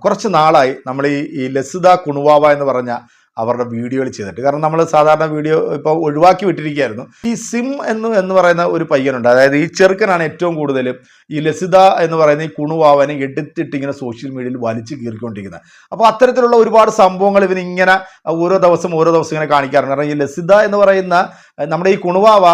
കുറച്ച് നാളായി നമ്മൾ ഈ ഈ ലസിത കുണുവാവ എന്ന് പറഞ്ഞ അവരുടെ വീഡിയോയിൽ ചെയ്തിട്ട്. കാരണം നമ്മൾ സാധാരണ വീഡിയോ ഇപ്പോൾ ഒഴിവാക്കി വിട്ടിരിക്കുകയായിരുന്നു. ഈ സിം എന്ന് എന്ന് പറയുന്ന ഒരു പയ്യനുണ്ട്. അതായത് ഈ ചെറുക്കനാണ് ഏറ്റവും കൂടുതൽ ഈ ലസിത എന്ന് പറയുന്ന ഈ കുണുവാവനെ എടുത്തിട്ട് ഇങ്ങനെ സോഷ്യൽ മീഡിയയിൽ വലിച്ചു കീറിക്കൊണ്ടിരിക്കുന്നത്. അപ്പോൾ അത്തരത്തിലുള്ള ഒരുപാട് സംഭവങ്ങൾ ഇവൻ ഇങ്ങനെ ഓരോ ദിവസം ഓരോ ദിവസം ഇങ്ങനെ കാണിക്കാറുണ്ട്. കാരണം ഈ ലസിത എന്ന് പറയുന്ന നമ്മുടെ ഈ കുണുവാവ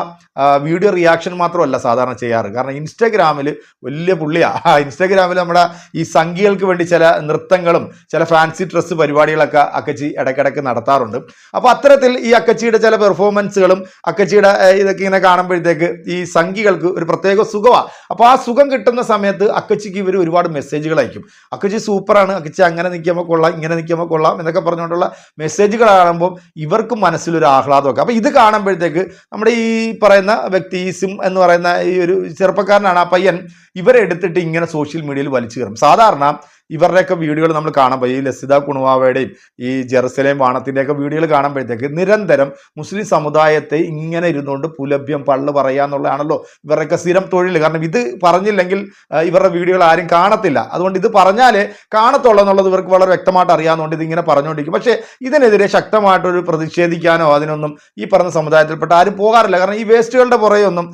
വീഡിയോ റിയാക്ഷൻ മാത്രമല്ല സാധാരണ ചെയ്യാറ്. കാരണം ഇൻസ്റ്റാഗ്രാമിൽ വലിയ പുള്ളിയാ. ഇൻസ്റ്റാഗ്രാമിൽ നമ്മുടെ ഈ സംഖ്യകൾക്ക് വേണ്ടി ചില നൃത്തങ്ങളും ചില ഫാൻസി ഡ്രസ്സ് പരിപാടികളൊക്കെ അക്കച്ചി ഇടയ്ക്കിടയ്ക്ക് നടത്താറുണ്ട്. അപ്പോൾ അത്തരത്തിൽ ഈ അക്കച്ചിയുടെ ചില പെർഫോമൻസുകളും അക്കച്ചിയുടെ ഇതൊക്കെ ഇങ്ങനെ കാണുമ്പോഴത്തേക്ക് ഈ സംഖികൾക്ക് ഒരു പ്രത്യേക സുഖമാണ് അപ്പോൾ ആ സുഖം കിട്ടുന്ന സമയത്ത് അക്കച്ചിക്ക് ഇവർ ഒരുപാട് മെസ്സേജുകൾ അയക്കും. അക്കച്ചി സൂപ്പറാണ് അക്കച്ചി അങ്ങനെ നിൽക്കുമ്പോൾ കൊള്ളാം ഇങ്ങനെ നിൽക്കുമ്പോൾ കൊള്ളാം എന്നൊക്കെ പറഞ്ഞുകൊണ്ടുള്ള മെസ്സേജുകൾ കാണുമ്പോൾ ഇവർക്ക് മനസ്സിലൊരു ആഹ്ലാദമൊക്കെ. അപ്പോൾ ഇത് കാണുമ്പോഴത്തേക്ക് നമ്മുടെ ഈ പറയുന്ന വ്യക്തി ഈ സിം എന്ന് പറയുന്ന ഈ ഒരു ചെറുപ്പക്കാരനാണ് ആ പയ്യൻ. ഇവരെ എടുത്തിട്ട് ഇങ്ങനെ സോഷ്യൽ മീഡിയയിൽ വലിച്ചു കയറും. സാധാരണ ഇവരുടെയൊക്കെ വീഡിയോകൾ നമ്മൾ കാണുമ്പോൾ ഈ ലസിത കുണുവാവയുടെയും ഈ ജെറുസലേം വാണത്തിന്റെയൊക്കെ വീഡിയോകൾ കാണുമ്പോഴത്തേക്ക് നിരന്തരം മുസ്ലിം സമുദായത്തെ ഇങ്ങനെ ഇരുന്നുകൊണ്ട് പുലഭ്യം പള്ളു പറയുക എന്നുള്ളതാണല്ലോ ഇവരുടെയൊക്കെ സ്ഥിരം തൊഴിൽ. കാരണം ഇത് പറഞ്ഞില്ലെങ്കിൽ ഇവരുടെ വീഡിയോകൾ ആരും കാണത്തില്ല. അതുകൊണ്ട് ഇത് പറഞ്ഞാലേ കാണത്തുള്ളൂ എന്നുള്ളത് ഇവർക്ക് വളരെ വ്യക്തമായിട്ട് അറിയാവുന്നതുകൊണ്ട് ഇതിങ്ങനെ പറഞ്ഞുകൊണ്ടിരിക്കും. പക്ഷേ ഇതിനെതിരെ ശക്തമായിട്ടൊരു പ്രതിഷേധിക്കാനോ അതിനൊന്നും ഈ പറഞ്ഞ സമുദായത്തിൽപ്പെട്ട ആരും പോകാറില്ല. കാരണം ഈ വേസ്റ്റുകളുടെ പുറകെ ഒന്നും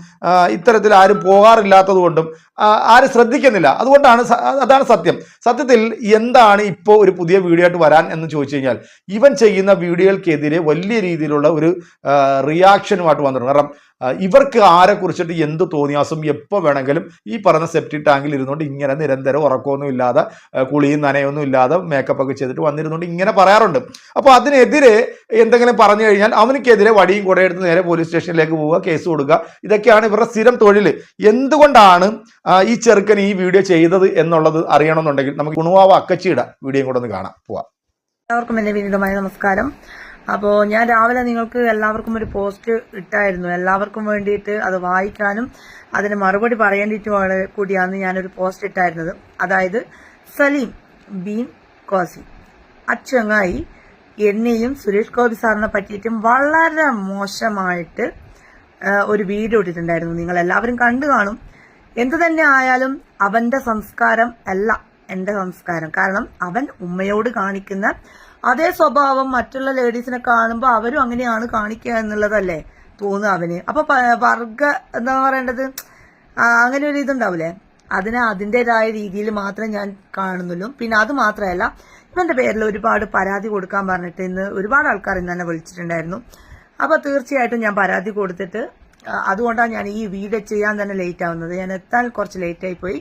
ഇത്തരത്തിൽ ആരും പോകാറില്ലാത്തത് കൊണ്ടും ആരും ശ്രദ്ധിക്കുന്നില്ല. അതുകൊണ്ടാണ് അതാണ് സത്യം. സത്യത്തിൽ എന്താണ് ഇപ്പോൾ ഒരു പുതിയ വീഡിയോ ആയിട്ട് വരാൻ എന്ന് ചോദിച്ചു കഴിഞ്ഞാൽ ഇവൻ ചെയ്യുന്ന വീഡിയോകൾക്കെതിരെ വലിയ രീതിയിലുള്ള ഒരു റിയാക്ഷനുമായിട്ട് വന്നിട്ടുണ്ട്. കാരണം ഇവർക്ക് ആരെ കുറിച്ചിട്ട് എന്ത് തോന്നിയാസം എപ്പോൾ വേണമെങ്കിലും ഈ പറഞ്ഞ സെപ്റ്റി ടാങ്കിൽ ഇരുന്നുകൊണ്ട് ഇങ്ങനെ നിരന്തരം ഉറക്കമൊന്നും ഇല്ലാതെ കുളിയും നനയൊന്നും ഇല്ലാതെ മേക്കപ്പ് ഒക്കെ ചെയ്തിട്ട് വന്നിരുന്നുകൊണ്ട് ഇങ്ങനെ പറയാറുണ്ട്. അപ്പോൾ അതിനെതിരെ എന്തെങ്കിലും പറഞ്ഞു കഴിഞ്ഞാൽ അവനക്കെതിരെ വടിയും കൂടെ എടുത്ത് നേരെ പോലീസ് സ്റ്റേഷനിലേക്ക് പോവുക കേസ് കൊടുക്കുക. ഇതൊക്കെയാണ് ഇവരുടെ സ്ഥിരം തൊഴിൽ എന്തുകൊണ്ടാണ് ഈ ചെറുക്കൻ ഈ വീഡിയോ ചെയ്തത് എന്നുള്ളത് അറിയണമെന്നുണ്ടെങ്കിൽ നമുക്ക് ഗുണവാവ അക്കച്ചിയുടെ വീഡിയോയും കൂടെ ഒന്ന് കാണാം. പോവാം. എല്ലാവർക്കും എന്റെ വിനീതമായ നമസ്കാരം. അപ്പോൾ ഞാൻ രാവിലെ നിങ്ങൾക്ക് എല്ലാവർക്കും ഒരു പോസ്റ്റ് ഇട്ടായിരുന്നു. എല്ലാവർക്കും വേണ്ടിയിട്ട് അത് വായിക്കാനും അതിന് മറുപടി പറയേണ്ടിയിട്ടുമാണ് കൂടിയാണ് ഞാനൊരു പോസ്റ്റ് ഇട്ടായിരുന്നത്. അതായത് സലീം ബീൻ കോസി അച്ചങ്ങായി എന്നെയും സുരേഷ് ഗോപി സാറിനെ പറ്റിയിട്ടും വളരെ മോശമായിട്ട് ഒരു വീഡിയോ ഇട്ടിട്ടുണ്ടായിരുന്നു. നിങ്ങൾ എല്ലാവരും കണ്ടു കാണും. എന്തു തന്നെ ആയാലും അവന്റെ സംസ്കാരം അല്ല എന്റെ സംസ്കാരം. കാരണം അവൻ ഉമ്മയോട് കാണിക്കുന്ന അതേ സ്വഭാവം മറ്റുള്ള ലേഡീസിനെ കാണുമ്പോൾ അവരും അങ്ങനെയാണ് കാണിക്കുക എന്നുള്ളതല്ലേ തോന്നുക അവന്. അപ്പൊ പ- വർഗ എന്താ പറയേണ്ടത് അങ്ങനെ ഒരു ഇതുണ്ടാവില്ലേ അതിനെ അതിന്റെതായ രീതിയിൽ മാത്രമേ ഞാൻ കാണുന്നുള്ളൂ. പിന്നെ അത് മാത്രമല്ല ഇവന്റെ പേരിൽ ഒരുപാട് പരാതി കൊടുക്കാൻ പറഞ്ഞിട്ട് ഇന്ന് ഒരുപാട് ആൾക്കാർ ഇന്ന് തന്നെ വിളിച്ചിട്ടുണ്ടായിരുന്നു. അപ്പൊ തീർച്ചയായിട്ടും ഞാൻ പരാതി കൊടുത്തിട്ട് അതുകൊണ്ടാണ് ഞാൻ ഈ വീഡിയോ ചെയ്യാൻ തന്നെ ലേറ്റ് ആവുന്നത്. ഞാൻ എത്താൻ കുറച്ച് ലേറ്റ് ആയി പോയി.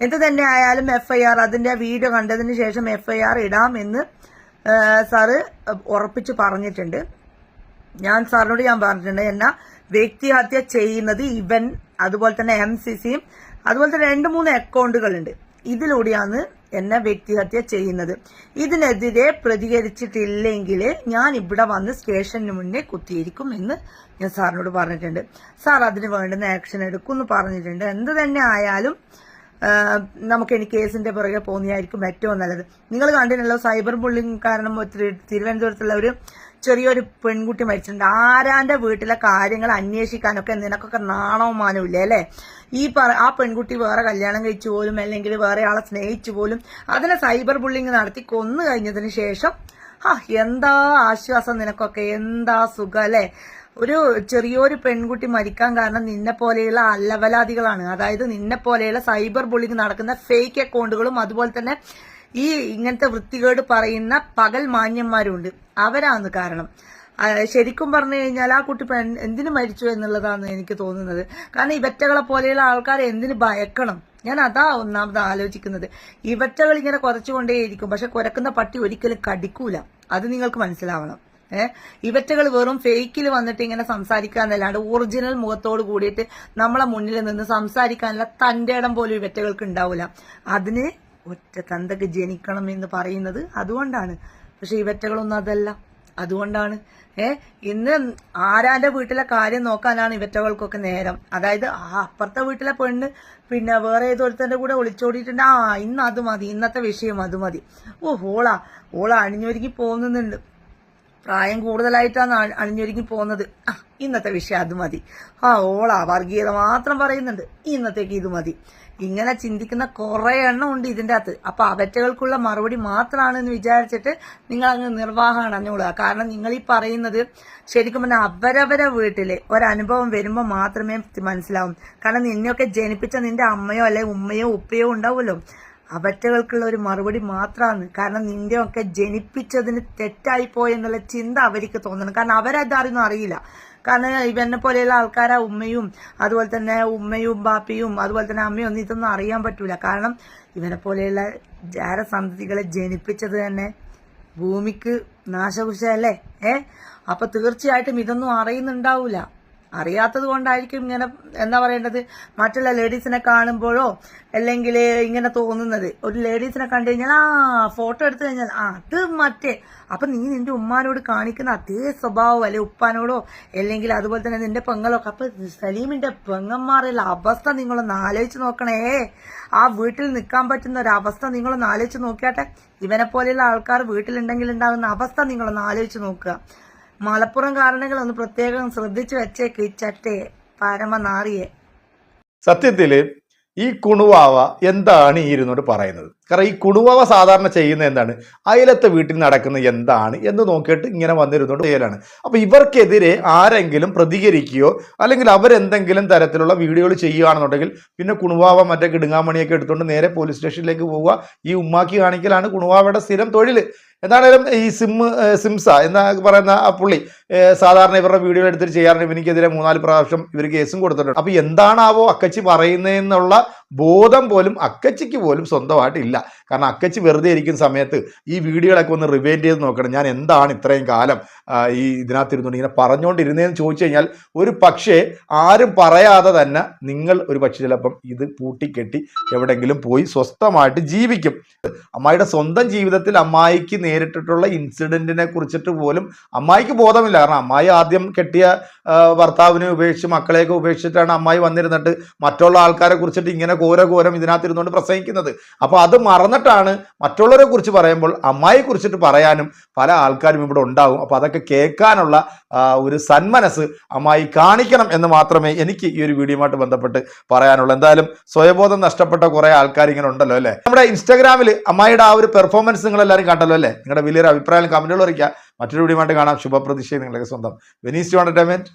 എന്ത് തന്നെ ആയാലും എഫ് ഐ ആർ അതിന്റെ വീഡിയോ കണ്ടതിന് ശേഷം എഫ് ഐ ആർ ഇടാം എന്ന് സാറ് ഉറപ്പിച്ച് പറഞ്ഞിട്ടുണ്ട്. ഞാൻ സാറിനോട് ഞാൻ പറഞ്ഞിട്ടുണ്ട്. എന്നാ വ്യക്തിഹത്യ ചെയ്യുന്നത് ഇവൻ അതുപോലെ തന്നെ എം സി സിയും അതുപോലെ തന്നെ രണ്ട് മൂന്ന് അക്കൗണ്ടുകളുണ്ട്. ഇതിലൂടെയാണ് എന്നെ വ്യക്തിഹത്യ ചെയ്യുന്നത്. ഇതിനെതിരെ പ്രതികരിച്ചിട്ടില്ലെങ്കിൽ ഞാൻ ഇവിടെ വന്ന് സ്റ്റേഷന് മുന്നേ കുത്തിയിരിക്കും എന്ന് ഞാൻ സാറിനോട് പറഞ്ഞിട്ടുണ്ട്. സാർ അതിന് വേണ്ടുന്ന ആക്ഷൻ എടുക്കും എന്ന് പറഞ്ഞിട്ടുണ്ട്. എന്ത് തന്നെ ആയാലും നമുക്ക് ഇനി കേസിന്റെ പുറകെ പോകുന്നതായിരിക്കും ഏറ്റവും നല്ലത്. നിങ്ങൾ കണ്ടിട്ടുള്ള സൈബർ ബുള്ളിങ് കാരണം തിരുവനന്തപുരത്തുള്ള ഒരു ചെറിയൊരു പെൺകുട്ടി മരിച്ചിട്ടുണ്ട്. ആരാന്റെ വീട്ടിലെ കാര്യങ്ങൾ അന്വേഷിക്കാനൊക്കെ നിനക്കൊക്കെ നാണവും മാനവും അല്ലേ? ഈ പറ ആ പെൺകുട്ടി വേറെ കല്യാണം കഴിച്ചു പോലും അല്ലെങ്കിൽ വേറെ ആളെ സ്നേഹിച്ചു പോലും അതിനെ സൈബർ ബുള്ളിങ് നടത്തി കൊന്നു കഴിഞ്ഞതിന് ശേഷം ആ എന്താ ആശ്വാസം നിനക്കൊക്കെ? എന്താ സുഖം അല്ലേ? ഒരു ചെറിയൊരു പെൺകുട്ടി മരിക്കാൻ കാരണം നിന്നെ പോലെയുള്ള അല്ലവലാദികളാണ് അതായത് നിന്നെ പോലെയുള്ള സൈബർ ബുള്ളിങ് നടക്കുന്ന ഫേക്ക് അക്കൗണ്ടുകളും അതുപോലെ തന്നെ ഈ ഇങ്ങനത്തെ വൃത്തികേട് പറയുന്ന പകൽ മാന്യന്മാരുണ്ട്. അവരാണ് കാരണം. ശരിക്കും പറഞ്ഞു കഴിഞ്ഞാൽ ആ കുട്ടി എന്തിനു മരിച്ചു എന്നുള്ളതാണ് എനിക്ക് തോന്നുന്നത്. കാരണം ഇവറ്റകളെ പോലെയുള്ള ആൾക്കാരെ എന്തിനു ഭയക്കണം? ഞാൻ അതാ ഒന്നാമത് ആലോചിക്കുന്നത്. ഇവറ്റകൾ ഇങ്ങനെ കുറച്ചുകൊണ്ടേയിരിക്കും പക്ഷെ കുരക്കുന്ന പട്ടി ഒരിക്കലും കടിക്കൂല. അത് നിങ്ങൾക്ക് മനസ്സിലാവണം. ഏഹ് ഇവറ്റകൾ വെറും ഫേക്കിൽ വന്നിട്ട് ഇങ്ങനെ സംസാരിക്കാന്നല്ലാണ്ട് ഒറിജിനൽ മുഖത്തോട് കൂടിയിട്ട് നമ്മളെ മുന്നിൽ നിന്ന് സംസാരിക്കാനുള്ള തന്റെ ഇടം പോലും ഇവറ്റകൾക്ക് ഉണ്ടാവില്ല അതിന് ഒറ്റ തന്തക്ക് ജനിക്കണം എന്ന് പറയുന്നത് അതുകൊണ്ടാണ്. പക്ഷെ ഇവറ്റകളൊന്നും അതല്ല. അതുകൊണ്ടാണ്. ഏ? ഇന്ന് ആരാന്റെ വീട്ടിലെ കാര്യം നോക്കാനാണ് ഇവറ്റകൾക്കൊക്കെ നേരം. അതായത് ആ അപ്പുറത്തെ വീട്ടിലെ പെണ്ണ് പിന്നെ വേറെ ഏതൊരുത്തന്റെ കൂടെ ഒളിച്ചോടിയിട്ടുണ്ട്. ആ ഇന്ന് അത് മതി. ഇന്നത്തെ വിഷയം അത് മതി. ഓ ഹോളാ. ഓള അണിഞ്ഞൊരുങ്ങി പോകുന്നുണ്ട്. പ്രായം കൂടുതലായിട്ടാണ് അണി- അണിഞ്ഞൊരുങ്ങി പോകുന്നത്. ഇന്നത്തെ വിഷയം അത് മതി. ആ ഓളാ വർഗീയത മാത്രം പറയുന്നുണ്ട്. ഇന്നത്തേക്ക് ഇത് മതി. ഇങ്ങനെ ചിന്തിക്കുന്ന കുറെ എണ്ണം ഉണ്ട് ഇതിന്റെ അകത്ത്. അപ്പൊ അവറ്റകൾക്കുള്ള മറുപടി മാത്രമാണ് എന്ന് വിചാരിച്ചിട്ട് നിങ്ങൾ അങ്ങ് നിർവാഹം അണഞ്ഞുകൊള്ളുക കാരണം നിങ്ങൾ ഈ പറയുന്നത് ശരിക്കും പറഞ്ഞാൽ അവരവരെ വീട്ടിൽ ഒരനുഭവം വരുമ്പോൾ മാത്രമേ മനസ്സിലാവും. കാരണം നിന്നെയൊക്കെ ജനിപ്പിച്ച നിന്റെ അമ്മയോ അല്ലെ ഉമ്മയോ ഉപ്പയോ ഉണ്ടാവുമല്ലോ. അവറ്റകൾക്കുള്ള ഒരു മറുപടി മാത്രമാണ് കാരണം നിന്റെ ഒക്കെ ജനിപ്പിച്ചതിന് തെറ്റായി പോയെന്നുള്ള ചിന്ത അവർക്ക് തോന്നണം. കാരണം അവരതാരൊന്നും അറിയില്ല. കാരണം ഇവനെ പോലെയുള്ള ആൾക്കാരെ ഉമ്മയും അതുപോലെ തന്നെ ഉമ്മയും ബാപ്പിയും അതുപോലെ തന്നെ അമ്മയും ഒന്നും ഇതൊന്നും അറിയാൻ പറ്റൂല. കാരണം ഇവനെ പോലെയുള്ള ജാരസന്തതികളെ ജനിപ്പിച്ചത് തന്നെ ഭൂമിക്ക് നാശകുശല്ലേ ഏ? അപ്പൊ തീർച്ചയായിട്ടും ഇതൊന്നും അറിയുന്നുണ്ടാവൂല. അറിയാത്തത് കൊണ്ടായിരിക്കും ഇങ്ങനെ എന്താ പറയേണ്ടത്? മറ്റുള്ള ലേഡീസിനെ കാണുമ്പോഴോ അല്ലെങ്കിൽ ഇങ്ങനെ തോന്നുന്നത്. ഒരു ലേഡീസിനെ കണ്ടു കഴിഞ്ഞാൽ ആ ഫോട്ടോ എടുത്തു കഴിഞ്ഞാൽ അത് മറ്റേ. അപ്പൊ നീ നിന്റെ ഉമ്മാനോട് കാണിക്കുന്ന അതേ സ്വഭാവം അല്ലെ ഉപ്പാനോടോ അല്ലെങ്കിൽ അതുപോലെ തന്നെ നിന്റെ പെങ്ങളൊക്കെ. അപ്പൊ സലീമിന്റെ പെങ്ങന്മാരുള്ള അവസ്ഥ നിങ്ങളൊന്ന് ആലോചിച്ച് നോക്കണേ. ആ വീട്ടിൽ നിൽക്കാൻ പറ്റുന്ന ഒരു അവസ്ഥ നിങ്ങളൊന്ന് ആലോചിച്ച് നോക്കിയാട്ടെ. ഇവനെ പോലെയുള്ള ആൾക്കാർ വീട്ടിലുണ്ടെങ്കിൽ ഉണ്ടാകുന്ന അവസ്ഥ നിങ്ങളൊന്ന് ആലോചിച്ച് നോക്കുക. മലപ്പുറം കാരണങ്ങൾ ഒന്ന് പ്രത്യേകം ശ്രദ്ധിച്ചു വെച്ചേക്ക് ഈ ചട്ടയെ പരമനാറിയെ സത്യത്തിൽ ഈ കുണുവാവ എന്താണ് ഈ ഇരുന്നോട് പറയുന്നത്? കാരണം ഈ കുണുവാവ സാധാരണ ചെയ്യുന്ന എന്താണ്? അയലത്തെ വീട്ടിൽ നടക്കുന്ന എന്താണ് എന്ന് നോക്കിയിട്ട് ഇങ്ങനെ വന്നിരുന്നോണ്ട് ചെയ്യലാണ്. അപ്പൊ ഇവർക്കെതിരെ ആരെങ്കിലും പ്രതികരിക്കുകയോ അല്ലെങ്കിൽ അവരെന്തെങ്കിലും തരത്തിലുള്ള വീഡിയോകൾ ചെയ്യുകയാണെന്നുണ്ടെങ്കിൽ പിന്നെ കുണുവാവ മറ്റേ കിടുങ്ങാമണിയൊക്കെ എടുത്തുകൊണ്ട് നേരെ പോലീസ് സ്റ്റേഷനിലേക്ക് പോവുക. ഈ ഉമ്മാക്കി കാണിക്കലാണ് കുണുവാവയുടെ സ്ഥിരം തൊഴിൽ എന്താണേലും ഈ സിം സിംസ എന്ന പറയുന്ന ആ പുള്ളി സാധാരണ ഇവരുടെ വീഡിയോ എടുത്തിട്ട് ചെയ്യാറുണ്ട്. ഇവനിക്കെതിരെ മൂന്നാൽ പ്രാവശ്യം ഇവർ കേസും കൊടുത്തിട്ടുണ്ട്. അപ്പൊ എന്താണാവോ അക്കച്ചി പറയുന്നതെന്നുള്ള ബോധം പോലും അക്കച്ചിക്ക് പോലും സ്വന്തമായിട്ടില്ല കാരണം അക്കച്ചി വെറുതെ ഇരിക്കുന്ന സമയത്ത് ഈ വീഡിയോകളൊക്കെ ഒന്ന് റിവൈൻഡ് ചെയ്ത് നോക്കണം. ഞാൻ എന്താണ് ഇത്രയും കാലം ഈ ഇതിനകത്തിരുന്നുകൊണ്ട് ഇങ്ങനെ പറഞ്ഞുകൊണ്ടിരുന്നതെന്ന് ചോദിച്ചു കഴിഞ്ഞാൽ ഒരു പക്ഷേ ആരും പറയാതെ തന്നെ നിങ്ങൾ ഒരു പക്ഷേ ചിലപ്പം ഇത് പൂട്ടിക്കെട്ടി എവിടെയെങ്കിലും പോയി സ്വസ്ഥമായിട്ട് ജീവിക്കും. അമ്മായിയുടെ സ്വന്തം ജീവിതത്തിൽ അമ്മായിക്ക് നേരിട്ടിട്ടുള്ള ഇൻസിഡന്റിനെ കുറിച്ചിട്ട് പോലും അമ്മായിക്ക് ബോധമില്ല. കാരണം അമ്മായി ആദ്യം കെട്ടിയ ഭർത്താവിനെ ഉപേക്ഷിച്ച് മക്കളെയൊക്കെ ഉപേക്ഷിച്ചിട്ടാണ് അമ്മായി വന്നിരുന്നിട്ട് മറ്റുള്ള ആൾക്കാരെ കുറിച്ചിട്ട് ഇങ്ങനെ ഘോര ഘോരം ഇതിനകത്തിരുന്നുകൊണ്ട് പ്രസംഗിക്കുന്നത്. അപ്പോൾ അത് മറന്നിട്ടാണ് മറ്റുള്ളവരെ കുറിച്ച് പറയുമ്പോൾ അമ്മായി കുറിച്ചിട്ട് പറയാനും പല ആൾക്കാരും ഇവിടെ ഉണ്ടാവും. അപ്പോൾ അതൊക്കെ കേൾക്കാനുള്ള ഒരു സന്മനസ് അമ്മായി കാണിക്കണം എന്ന് മാത്രമേ എനിക്ക് ഈ ഒരു വീഡിയോയുമായിട്ട് ബന്ധപ്പെട്ട് പറയാനുള്ളൂ. എന്തായാലും സ്വയബോധം നഷ്ടപ്പെട്ട കുറേ ആൾക്കാർ ഇങ്ങനെ ഉണ്ടല്ലോ അല്ലേ? നമ്മുടെ ഇൻസ്റ്റാഗ്രാമിൽ അമ്മായിയുടെ ആ ഒരു പെർഫോമൻസ് നിങ്ങൾ എല്ലാവരും കണ്ടല്ലോ അല്ലേ? നിങ്ങളുടെ വലിയൊരു അഭിപ്രായം കമന്റുകൾ അറിയിക്കുക മറ്റൊരു വീഡിയോയുമായിട്ട് കാണാം. ശുഭപ്രതീക്ഷയും നിങ്ങളുടെ സ്വന്തം. Venice to entertainment